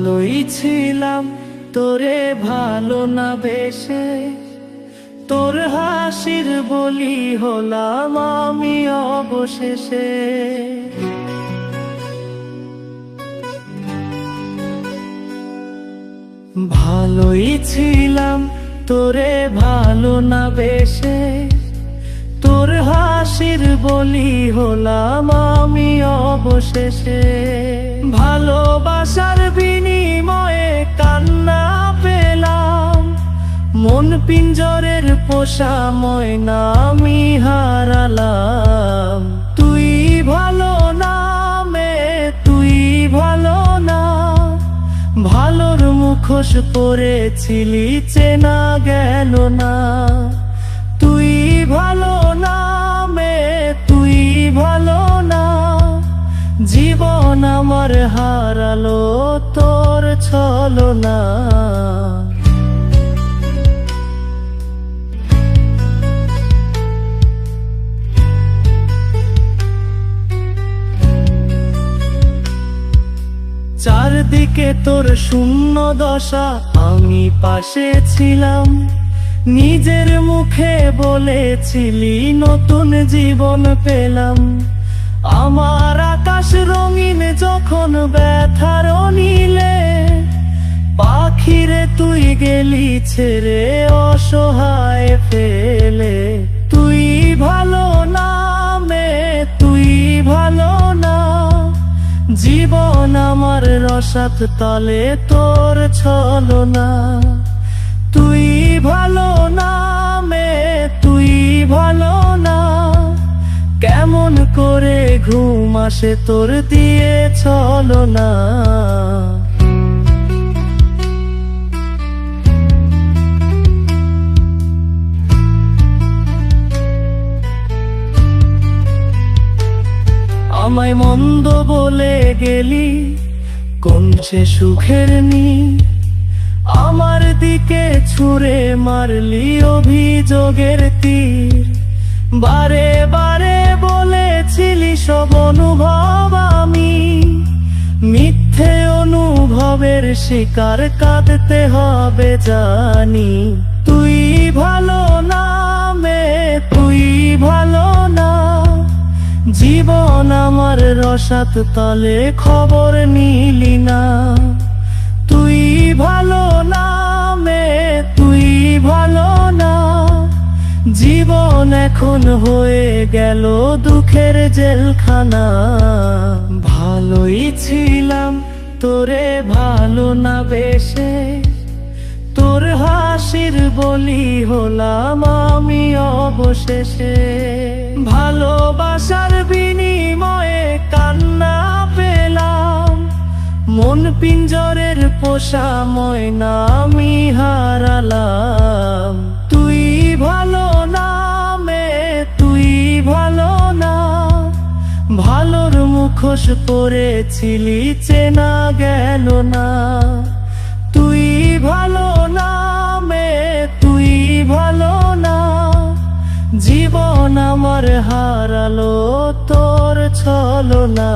ভালোই ছিলাম, তোরে ভালো না বেশে। তোর হাসির বলি হলাম আমি অবশেষে। ভালোই ছিলাম, তোরে ভালো না বেশে। তোর হাসির বলি হলাম আমি অবশেষে ভালোবাসার বিনিময়ে কান্না পেলাম। মন পিঞ্জরের পোষা ময়না আমি হারালাম। তুই ভালো না মে, তুই ভালো না। ভালোর মুখোশ পরেছিলি চেনা গেল না। তুই ভালো না জীবন আমার হারালো, তোর ছলো না চারদিকে তোর শূন্য দশা, আমি পাশে ছিলাম। নিজের মুখে বলেছিলি, নতুন জীবন পেলাম। আমার আকাশ রঙিন যখন ব্যথার নীলে পাখিরে তুই গেলি ছেড়ে অসহায় ফেলে। তুই ভালো না, মে, তুই ভালো না। জীবন আমার রসাত তলে তোর ছলো না তুই ভালো না, মে, তুই ভালো ঘুম তোর দিয়ে ছলো না। আমায় মন্দ বলে গেলি সে সুখের নি আমার দিকে ছুঁড়ে মারলি অভিযোগের তীর। বারে বারে সব অনুভব আমি। মিথ্যে অনুভবের শিকার কাঁদতে হবে জানি। তুই ভালো না মে, তুই ভালো না। জীবন আমার রসাত তলে খবর নিলি না। জীবন এখন হয়ে গেল দুঃখের জেলখানা। ভালোই ছিলাম, তোরে ভালো না বেশে। তোর হাসির বলি হলাম আমি অবশেষে। ভালোবাসার বিনিময়ে কান্না পেলাম। মন পিঞ্জরের পোষা ময়না আমি হারালাম। তুই ভালো মুখোশ করেছিলি, চেনা গেল না। তুই ভালো না, মে, তুই ভালো না। জীবন আমার হারালো, তোর ছলো না